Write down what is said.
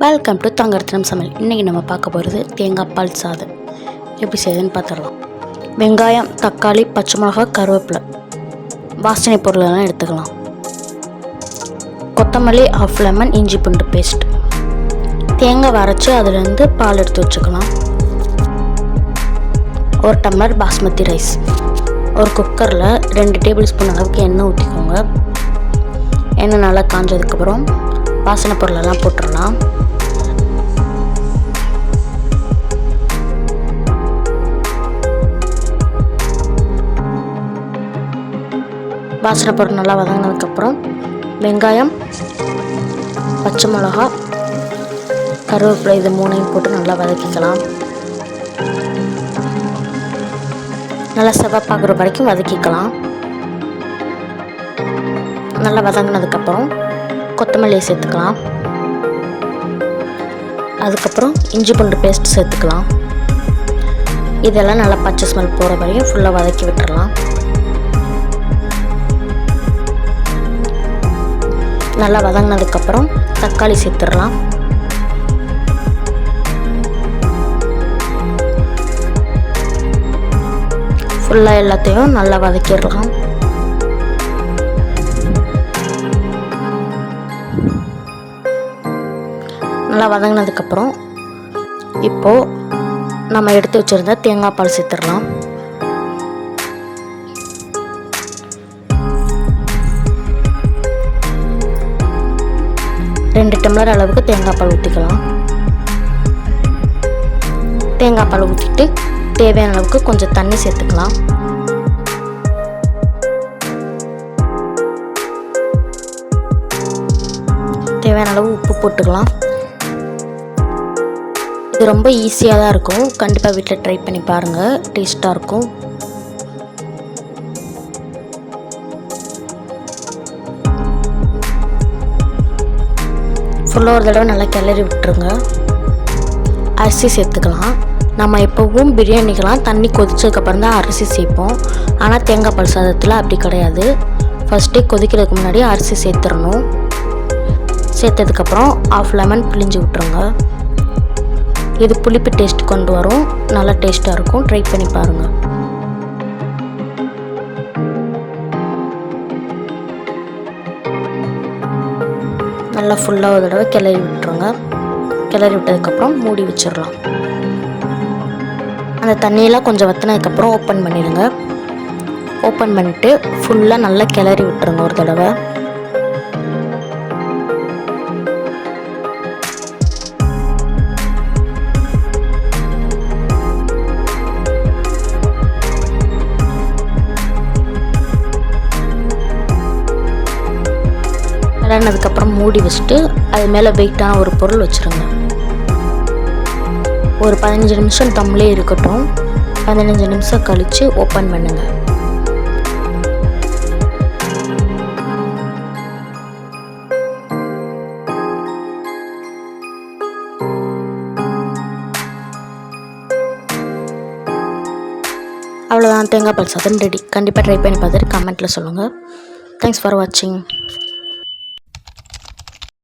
Welcome to Thangarathnam சமையல் இன்றைக்கி நம்ம பார்க்க போகிறது தேங்காய் பால் சாதம். எப்படி செய்யுதுன்னு பார்த்துடலாம். வெங்காயம் தக்காளி பச்சை மிளகா கருவேப்பிலை. வாசனை பொருளெல்லாம் எடுத்துக்கலாம். கொத்தமல்லி ஆஃப் லெமன் இஞ்சி பூண்டு பேஸ்ட் தேங்காய் வரைச்சி அதுலேருந்து பால் எடுத்து வச்சுக்கலாம். ஒரு டம்ளர் பாஸ்மதி ரைஸ். ஒரு குக்கரில் ரெண்டு டேபிள் ஸ்பூன் அளவுக்கு எண்ணெய் ஊற்றிக்கோங்க. எண்ணெய் நல்லா காஞ்சதுக்கப்புறம் வாசனை பொருளெல்லாம் போட்டுடலாம் வாசனை பொருள் நல்லா வதங்கினதுக்கப்புறம் வெங்காயம் பச்சை மிளகா கருவேப்பிலை இது மூணையும் போட்டு நல்லா வதக்கிக்கலாம். நல்லா செவப்பாக்குற வரைக்கும் வதக்கிக்கலாம். நல்லா வதங்கினதுக்கப்புறம் கொத்தமல்லியை சேர்த்துக்கலாம். அதுக்கப்புறம் இஞ்சி பூண்டு பேஸ்ட் சேர்த்துக்கலாம். இதெல்லாம் நல்லா பச்சை ஸ்மெல் போகிற வரையும் ஃபுல்லாக வதக்கி விட்டுறலாம். நல்லா வதங்கினதுக்கப்புறம் தக்காளி சேர்த்துடலாம். ஃபுல்லாக எல்லாத்தையும் நல்லா வதக்கிடலாம். நல்லா வதங்கினதுக்கப்புறம் இப்போது நம்ம எடுத்து வச்சுருந்த தேங்காய் பால் சேர்த்துடலாம். ரெண்டு டம்ளர் அளவுக்கு தேங்காய் பால் ஊற்றிக்கலாம் தேங்காய் பால் ஊற்றிட்டு தேவையான அளவுக்கு கொஞ்சம் தண்ணி சேர்த்துக்கலாம். தேவையான அளவு உப்பு போட்டுக்கலாம். இது ரொம்ப ஈஸியாக தான் இருக்கும். கண்டிப்பாக வீட்டில் ட்ரை பண்ணி பாருங்கள் டேஸ்ட்டாக இருக்கும். ஃபுல்லாக ஒரு தடவை நல்லா கிளறி விட்டுருங்க. அரிசி சேர்த்துக்கலாம். நம்ம எப்போவும் பிரியாணிக்கெலாம் தண்ணி கொதிச்சதுக்கப்புறம் தான் அரிசி சேர்ப்போம். ஆனால் தேங்காய் பால் சாதத்தில் அப்படி கிடையாது. ஃபஸ்ட்டே கொதிக்கிறதுக்கு முன்னாடி அரிசி சேர்த்துடணும் சேர்த்ததுக்கப்புறம் ஆஃப் லெமன் பிழிஞ்சு விட்ருங்க இது புளிப்பு டேஸ்ட் கொண்டு வரும். நல்லா டேஸ்ட்டாக இருக்கும். ட்ரை பண்ணி பாருங்கள் நல்லா ஃபுல்லாக ஒரு தடவை கிளறி விட்டுருங்க. கிளறி விட்டதுக்கப்புறம் மூடி வச்சிடலாம். அந்த தண்ணியெல்லாம் கொஞ்சம் வத்தினதுக்கப்புறம் ஓப்பன் பண்ணிடுங்க. ஓப்பன் பண்ணிவிட்டு ஃபுல்லாக நல்லா கிளறி விட்டுருங்க ஒரு தடவை. கிளறினதுக்கப்புறம் மூடி வச்சுட்டு அது மேலே வெயிட்டான ஒரு பொருள் வச்சுருங்க. ஒரு பதினஞ்சு நிமிஷம் தம்மிலே இருக்கட்டும். பதினஞ்சு நிமிஷம் கழித்து ஓப்பன் பண்ணுங்கள் அவ்வளோதான் தேங்காய் பால் சாதம் ரெடி கண்டிப்பாக ட்ரை பண்ணி பார்த்துட்டு கமெண்ட்டில் சொல்லுங்கள் தேங்க்ஸ் ஃபார் வாட்சிங்